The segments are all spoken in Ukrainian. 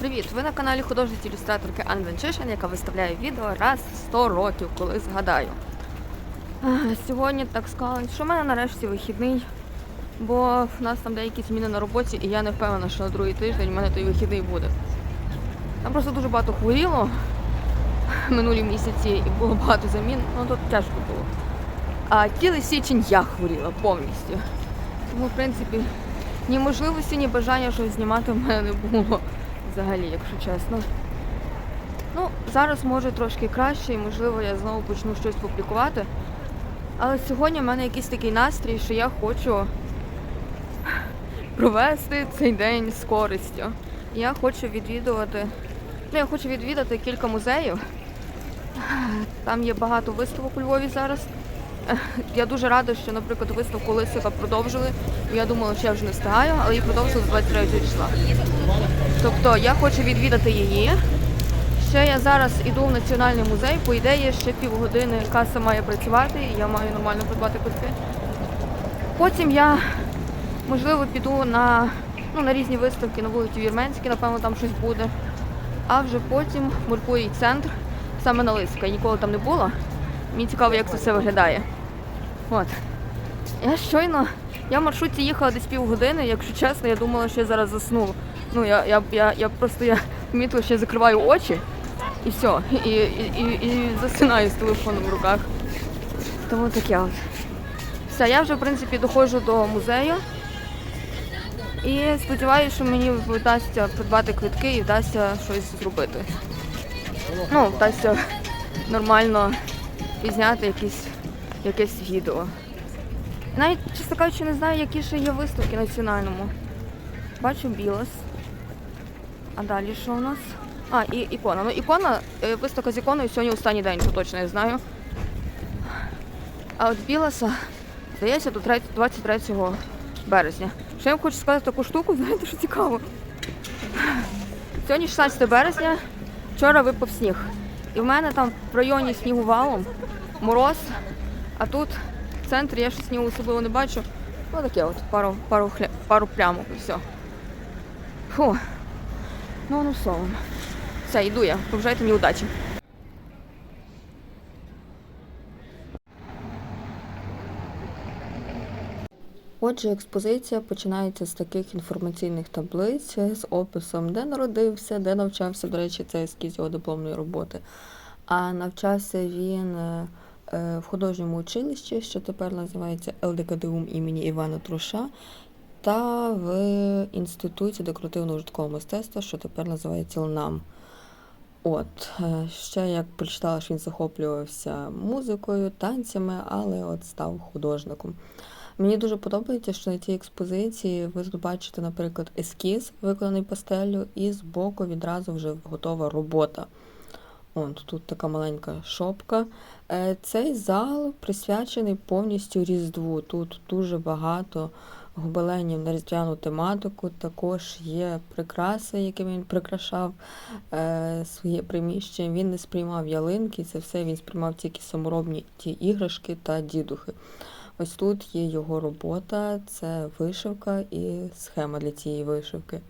Привіт! Ви на каналі художниці ілюстраторки Анна Венчишин, яка виставляє відео раз в 100 років, коли згадаю. Сьогодні так сказали, що в мене нарешті вихідний, бо в нас там деякі зміни на роботі, і я не впевнена, що на другий тиждень в мене той вихідний буде. Там просто дуже багато хворіло минулі місяці і було багато замін, ну тут тяжко було. А цілий січень я хворіла повністю. Тому, в принципі, ні можливості, ні бажання щось знімати в мене не було взагалі, якщо чесно. Ну, зараз може трошки краще і можливо я знову почну щось публікувати. Але сьогодні в мене якийсь такий настрій, що я хочу провести цей день з користю. Я хочу відвідувати. Ну, я хочу відвідати кілька музеїв. Там є багато виставок у Львові зараз. Я дуже рада, що, наприклад, виставку Лисика продовжили. Я думала, що я вже не встигаю, але її продовжили з 23 числа. Тобто я хочу відвідати її. Ще я зараз іду в національний музей. По ідеї, ще півгодини каса має працювати, і я маю нормально придбати квитки. Потім я, можливо, піду на, ну, на різні виставки на вулиці Вірменській, напевно, там щось буде. А вже потім в Муркуї центр, саме на Лисика. Я ніколи там не була. Мені цікаво, як це все виглядає. От. Я щойно, я в маршрутці їхала десь півгодини, якщо чесно, я думала, що я зараз засну. Ну, я, я, я, я просто я помітила, що я закриваю очі і все. І, і, і, і засинаю з телефоном в руках. Тому таке от. Все, я вже, в принципі, доходжу до музею. І сподіваюся, що мені вдасться придбати квитки і вдасться щось зробити. Ну, вдасться нормально пізняти якісь, якесь відео. Навіть, чесно кажучи, не знаю, які ще є виставки національному. Бачу білос. А далі що у нас? А, і ікона. Ну, ікона, е, виставка з іконою сьогодні останній день, що точно я знаю. А от білоса, здається, до 23 березня. Що я вам хочу сказати таку штуку, знаєте, що цікаво. Сьогодні 16 березня, вчора випав сніг. І в мене там в районі снігувалом мороз, а тут в центрі я ще снігу особливо не бачу. Ну таке от, пару, пару, хля, пару плямок і все. Фу. Ну, ну словом. Все, йду я. Побажайте мені удачі. Отже, експозиція починається з таких інформаційних таблиць з описом, де народився, де навчався. До речі, це ескіз його дипломної роботи. А навчався він е, в художньому училищі, що тепер називається ЛДКДУМ імені Івана Труша, та в інституті декоративного житкового мистецтва, що тепер називається ЛНАМ. От, е, ще як прочитала, що він захоплювався музикою, танцями, але от став художником. Мені дуже подобається, що на цій експозиції ви бачите, наприклад, ескіз, виконаний пастеллю, і збоку відразу вже готова робота. От тут така маленька шопка. Е, Цей зал присвячений повністю Різдву. Тут дуже багато гобеленів на різдвяну тематику. Також є прикраси, якими він прикрашав е, своє приміщення. Він не сприймав ялинки, це все він сприймав тільки саморобні ті іграшки та дідухи. Ось тут є його робота, це вишивка і схема для цієї вишивки.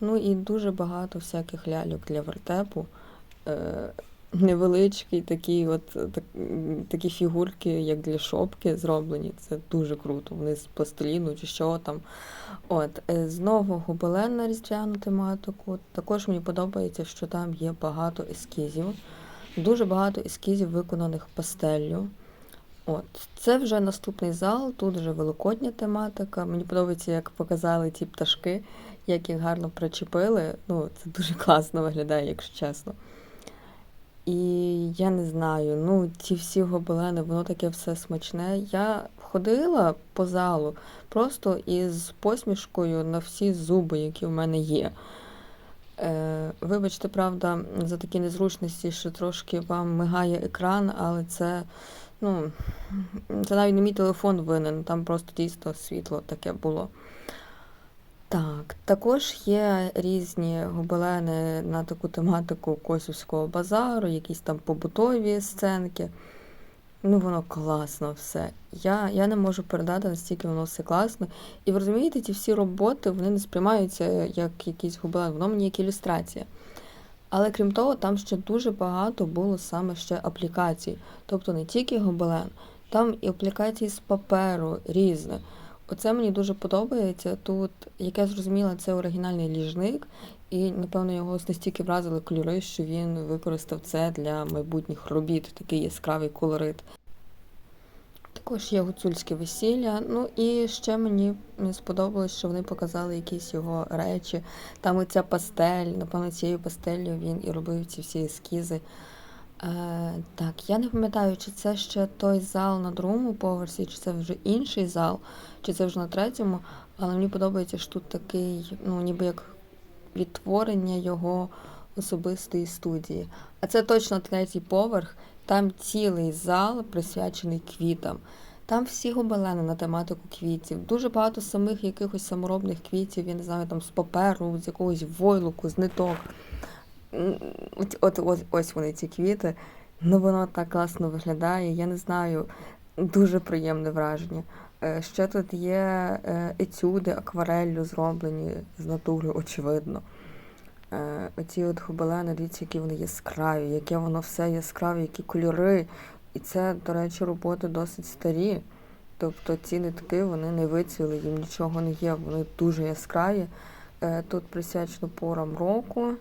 Ну і дуже багато всяких ляльок для вертепу. Е, невеличкі такі, от, так, такі фігурки, як для шопки, зроблені. Це дуже круто. Вони з пластиліну чи що там. От, е, знову гобелен на різдвяну тематику. Також мені подобається, що там є багато ескізів. Дуже багато ескізів, виконаних пастеллю. От, це вже наступний зал, тут вже великодня тематика. Мені подобається, як показали ті пташки, як їх гарно причепили. Ну, це дуже класно виглядає, якщо чесно. І я не знаю, ну ці всі гобелени, воно таке все смачне. Я ходила по залу просто із посмішкою на всі зуби, які в мене є. Е, вибачте, правда, за такі незручності, що трошки вам мигає екран, але це, ну, це навіть не мій телефон винен, там просто дійсно світло таке було. Так, також є різні гобелени на таку тематику Косівського базару, якісь там побутові сценки. Ну, воно класно все. Я, я не можу передати, настільки воно все класно. І ви розумієте, ті всі роботи вони не сприймаються як якийсь гобелен, воно мені як ілюстрація. Але крім того, там ще дуже багато було саме ще аплікацій. Тобто не тільки гобелен, там і аплікації з паперу різне. Оце мені дуже подобається. Тут, як я зрозуміла, це оригінальний ліжник, і, напевно, його настільки вразили кольори, що він використав це для майбутніх робіт, такий яскравий колорит. Також є гуцульське весілля. Ну і ще мені сподобалось, що вони показали якісь його речі. Там оця пастель, напевно, цією пастелью він і робив ці всі ескізи. Е, так, я не пам'ятаю, чи це ще той зал на другому поверсі, чи це вже інший зал, чи це вже на третьому, але мені подобається, що тут такий, ну, ніби як відтворення його особистої студії. А це точно третій поверх. Там цілий зал присвячений квітам. Там всі гобелени на тематику квітів. Дуже багато самих якихось саморобних квітів, я не знаю, там з паперу, з якогось войлоку, з ниток. М, От, от, ось, вони ці квіти. Ну воно так класно виглядає. Я не знаю, дуже приємне враження. Е, Ще тут є е, етюди аквареллю зроблені з натури, очевидно. Е, Оці от гобелени, дивіться, які вони яскраві, яке воно все яскраве, які кольори. І це, до речі, роботи досить старі. Тобто ці нитки вони не вицвіли, їм нічого не є, вони дуже яскраві. Тут присвячено порам року.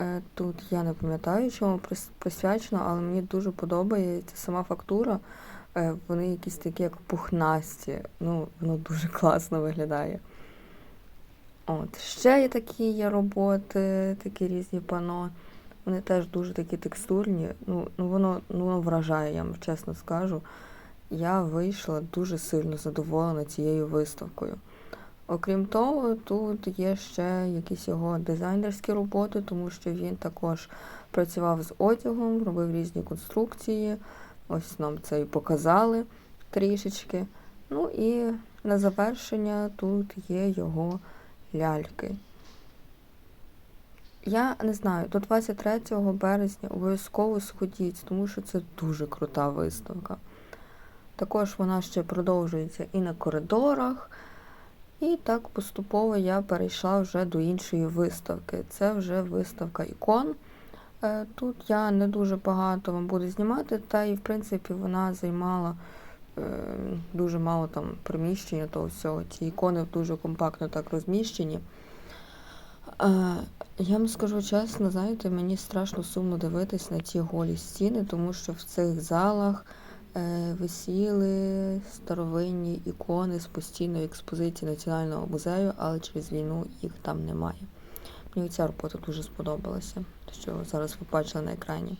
Е, Тут я не пам'ятаю, чому присвячено, але мені дуже подобається сама фактура. Е, Вони якісь такі, як пухнасті. Ну, воно дуже класно виглядає. От, ще є такі є роботи, такі різні пано. Вони теж дуже такі текстурні. Ну, ну воно, ну, воно вражає, я вам чесно скажу. Я вийшла дуже сильно задоволена цією виставкою. Окрім того, тут є ще якісь його дизайнерські роботи, тому що він також працював з одягом, робив різні конструкції. Ось нам це і показали трішечки. Ну і на завершення тут є його ляльки. Я не знаю, до 23 березня обов'язково сходіть, тому що це дуже крута виставка. Також вона ще продовжується і на коридорах. І так поступово я перейшла вже до іншої виставки. Це вже виставка ікон. Е, Тут я не дуже багато вам буду знімати, та і в принципі вона займала е, дуже мало там приміщення того всього. Ці ікони дуже компактно так розміщені. Е, Я вам скажу чесно, знаєте, мені страшно сумно дивитись на ті голі стіни, тому що в цих залах висіли старовинні ікони з постійної експозиції Національного музею, але через війну їх там немає. Мені ця робота дуже сподобалася, що зараз ви бачили на екрані.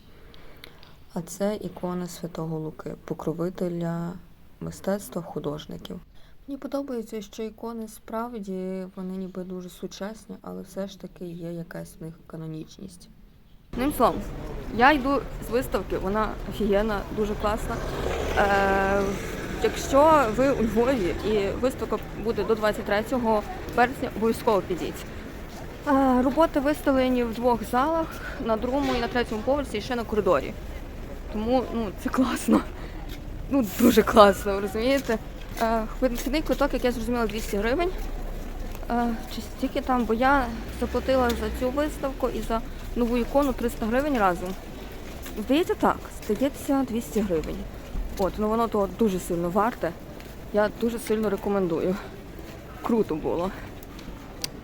А це ікона Святого Луки, покровителя мистецтва художників. Мені подобається, що ікони справді вони ніби дуже сучасні, але все ж таки є якась в них канонічність. Ним словом, я йду з виставки, вона офігенна, дуже класна. Е, якщо ви у Львові і виставка буде до 23 березня, обов'язково підіть. Е, роботи виставлені в двох залах, на другому і на третьому поверсі, і ще на коридорі. Тому ну, це класно. Ну, дуже класно, розумієте? Е, Вхідний квиток, як я зрозуміла, 200 гривень. Е, Чи стільки там, бо я заплатила за цю виставку і за нову ікону 300 гривень разом. Здається, так, здається 200 гривень. От, ну воно того дуже сильно варте. Я дуже сильно рекомендую. Круто було.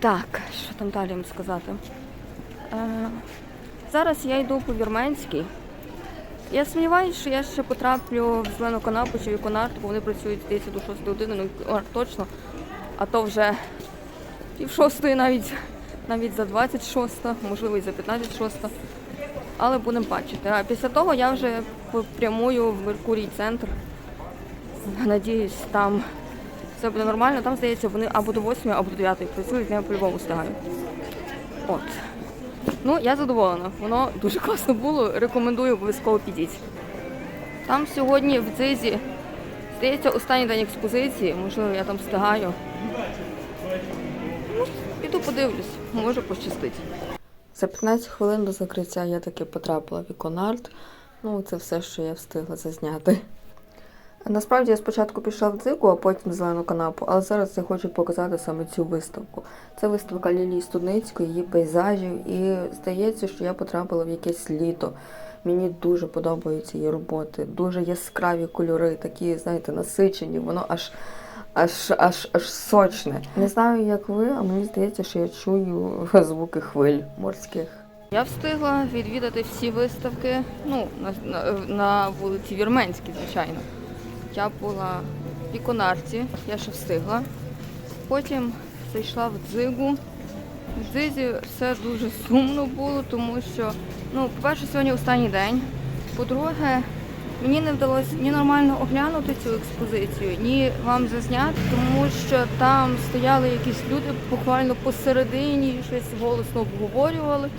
Так, що там далі їм сказати? Е, зараз я йду по Вірменській. Я сподіваюся, що я ще потраплю в зелену канапу чи в іконарт, бо вони працюють здається до 6 години, ну точно. А то вже пів шостої навіть, навіть за 26, можливо і за 15 шоста. Але будемо бачити. А після того я вже попрямую в Меркурій центр. Надіюсь, там все буде нормально. Там, здається, вони або до 8, або до 9 працюють, я по-любому встигаю. От. Ну, я задоволена. Воно дуже класно було. Рекомендую обов'язково підіть. Там сьогодні в дзизі, здається, останній день експозиції, можливо, я там встигаю. Подивлюсь, може пощастить. За 15 хвилин до закриття я таки потрапила в іконарт. Ну, це все, що я встигла зазняти. Насправді я спочатку пішла в дзику, а потім в зелену канапу, але зараз я хочу показати саме цю виставку. Це виставка Лілії Студницької, її пейзажів, і здається, що я потрапила в якесь літо. Мені дуже подобаються її роботи, дуже яскраві кольори, такі, знаєте, насичені, воно аж, аж, аж, аж сочне. Не знаю, як ви, а мені здається, що я чую звуки хвиль морських. Я встигла відвідати всі виставки ну, на, на, на вулиці Вірменській, звичайно. Я була в іконарці, я ще встигла. Потім зайшла в дзигу. В дзизі все дуже сумно було, тому що, ну, по-перше, сьогодні останній день. По-друге, мені не вдалося ні нормально оглянути цю експозицію, ні вам зазняти, тому що там стояли якісь люди буквально посередині, щось голосно обговорювали.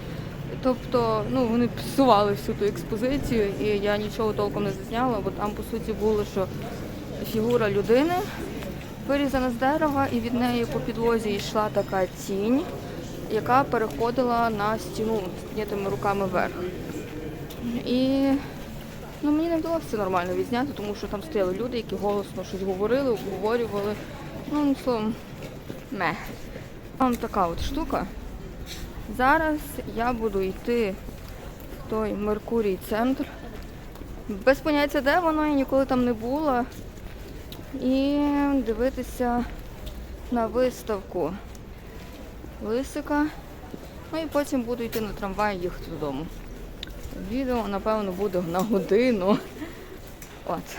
Тобто, ну вони псували всю ту експозицію, і я нічого толком не зазняла, бо там по суті було, що фігура людини вирізана з дерева, і від неї по підлозі йшла така тінь, яка переходила на стіну з піднятими руками вверх. І ну, мені не вдалося це нормально відзняти, тому що там стояли люди, які голосно щось говорили, обговорювали. Ну, словом, ме. Там така от штука. Зараз я буду йти в той Меркурій центр. Без поняття, де воно, я ніколи там не була. І дивитися на виставку Лисика. Ну і потім буду йти на трамвай і їхати додому. Відео, напевно, буде на годину. От.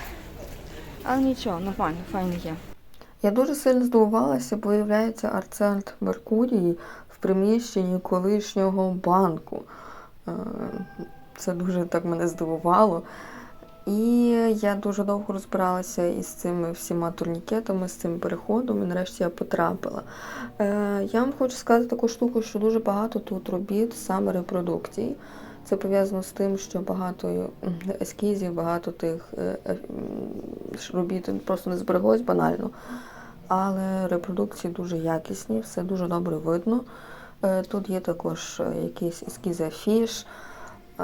Але нічого, нормально, файно є. Я дуже сильно здивувалася, бо виявляється арт-центр Меркурії в приміщенні колишнього банку. Е, Це дуже так мене здивувало. І я дуже довго розбиралася із цими всіма турнікетами, з цим переходом, і нарешті я потрапила. Е, Я вам хочу сказати таку штуку, що дуже багато тут робіт саме репродукцій. Це пов'язано з тим, що багато ескізів, багато тих е, е, робіт просто не збереглось банально. Але репродукції дуже якісні, все дуже добре видно. Е, Тут є також е, якісь ескізи афіш. Е,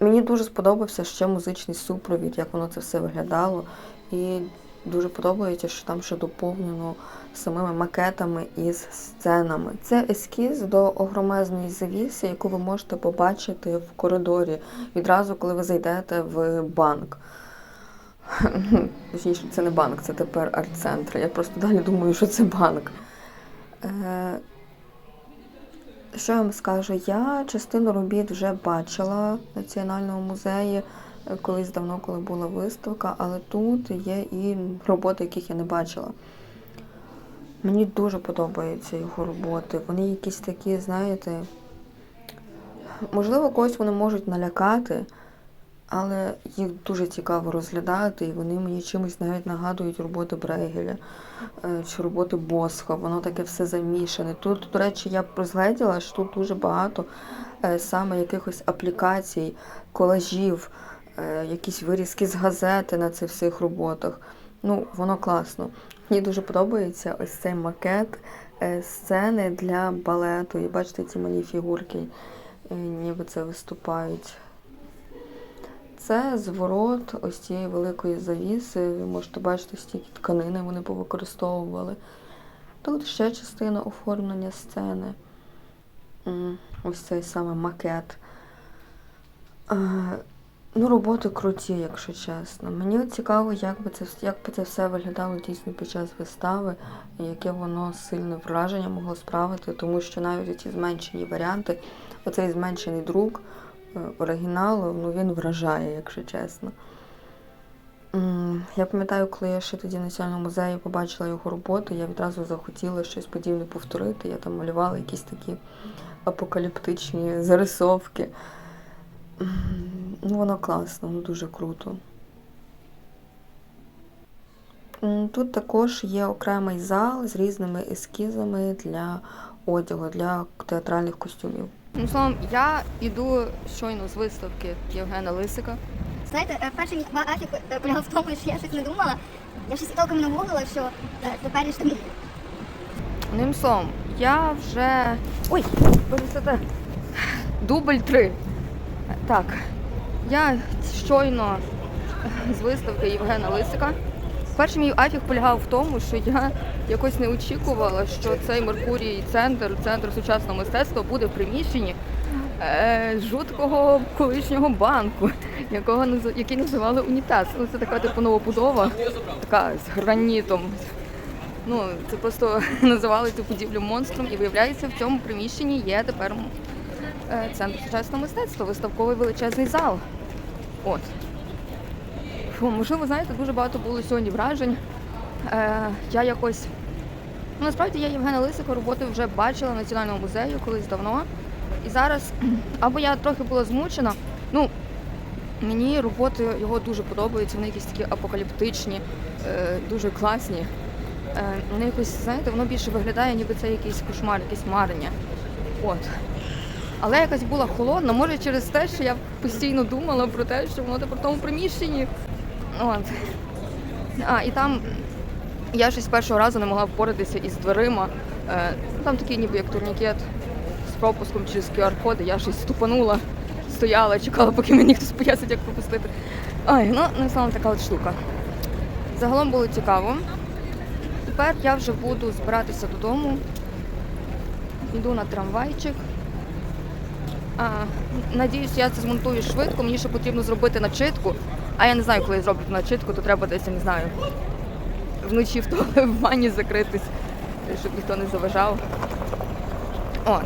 Мені дуже сподобався ще музичний супровід, як воно це все виглядало. І дуже подобається, що там ще доповнено самими макетами із сценами. Це ескіз до огромезної завіси, яку ви можете побачити в коридорі відразу, коли ви зайдете в банк. Точніше, це не банк, це тепер арт-центр. Я просто далі думаю, що це банк. Е, що я вам скажу? Я частину робіт вже бачила в Національному музеї колись давно, коли була виставка, але тут є і роботи, яких я не бачила. Мені дуже подобаються його роботи. Вони якісь такі, знаєте, можливо, когось вони можуть налякати, але їх дуже цікаво розглядати, і вони мені чимось навіть нагадують роботи Брейгеля е, чи роботи Босха. Воно таке все замішане. Тут, до речі, я розгледіла, що тут дуже багато е, саме якихось аплікацій, колажів, якісь вирізки з газети на цих всіх роботах. Ну, воно класно. Мені дуже подобається ось цей макет е, сцени для балету. І бачите, ці малі фігурки, е, ніби це виступають. Це зворот ось цієї великої завіси. Ви можете бачити, стільки тканини вони повикористовували. Тут ще частина оформлення сцени. Ось цей саме макет. Ну, роботи круті, якщо чесно. Мені цікаво, як би це, як би це все виглядало дійсно під час вистави, і яке воно сильне враження могло справити, тому що навіть ці зменшені варіанти, оцей зменшений друк е, оригіналу, ну він вражає, якщо чесно. Я пам'ятаю, коли я ще тоді в Національному музеї побачила його роботи, я відразу захотіла щось подібне повторити. Я там малювала якісь такі апокаліптичні зарисовки. Ну, воно класно, воно дуже круто. Тут також є окремий зал з різними ескізами для одягу, для театральних костюмів. Ну, словом, я іду щойно з виставки Євгена Лисика. Знаєте, е, перший мій афік е, полягав в тому, що я щось не думала. Я щось толком не гуглила, що е, теперішнім Одним словом, я вже. Ой, висоте. Дубль три. Так, я щойно з виставки Євгена Лисика. Перший мій афіг полягав в тому, що я якось не очікувала, що цей Меркурій центр, центр сучасного мистецтва буде в приміщенні е, жуткого колишнього банку, якого який називали унітаз. Ну, це така типу новобудова, така з гранітом. Ну, це просто називали цю будівлю монстром, і виявляється, в цьому приміщенні є тепер центр сучасного мистецтва, виставковий величезний зал. От. Фу, можливо, знаєте, дуже багато було сьогодні вражень. Е, я якось. Ну, насправді я Євгена Лисика роботи вже бачила в Національному музеї колись давно. І зараз або я трохи була змучена. Ну, мені роботи його дуже подобаються, вони якісь такі апокаліптичні, е, дуже класні. Е, вони якось, знаєте, воно більше виглядає, ніби це якийсь кошмар, якесь марення. От. Але якась була холодна, може через те, що я постійно думала про те, що воно тепер в тому приміщенні. От. А, і там я щось першого разу не могла впоратися із дверима. Е, ну, там такий ніби як турнікет з пропуском через QR-коди. Я щось ступанула, стояла, чекала, поки мені хтось пояснить, як пропустити. Ай, ну, не саме така от штука. Загалом було цікаво. Тепер я вже буду збиратися додому. Йду на трамвайчик. А, надіюсь, я це змонтую швидко. Мені ще потрібно зробити начитку. А я не знаю, коли я зроблю начитку, то треба десь, я не знаю, вночі в, то, в ванні закритись, щоб ніхто не заважав. От.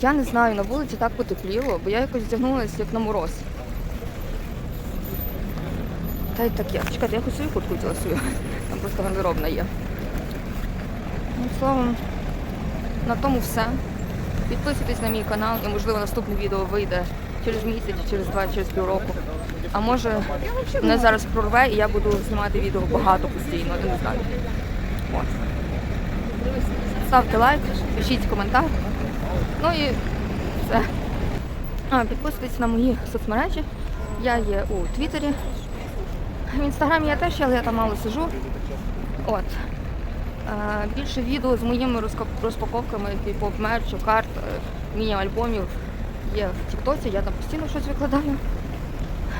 Я не знаю, на вулиці так потепліло, бо я якось вдягнулася як на мороз. Та й таке. Чекайте, я хоч свою куртку взяла свою. Там просто гардеробна є. Ну, словом, на тому все. Підписуйтесь на мій канал і можливо наступне відео вийде через місяць, через два, через півроку. А може мене зараз прорве і я буду знімати відео багато постійно, я не знаю. От. Ставте лайк, пишіть коментар. Ну і все. А, підписуйтесь на мої соцмережі. Я є у Твіттері. В інстаграмі я теж, але я там мало сижу. От. Е, Більше відео з моїми розпаковками типу мерчу, карт, е, міні-альбомів є в Тіктоці, я там постійно щось викладаю.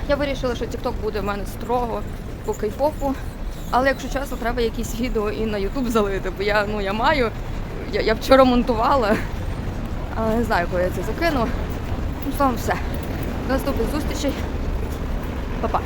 Я вирішила, що Тікток буде в мене строго по кейпопу. Але якщо чесно, треба якісь відео і на Ютуб залити, бо я, ну, я маю. Я, я вчора монтувала, але не знаю, коли я це закину. Ну, словом, все. До наступних зустрічей. Па-па.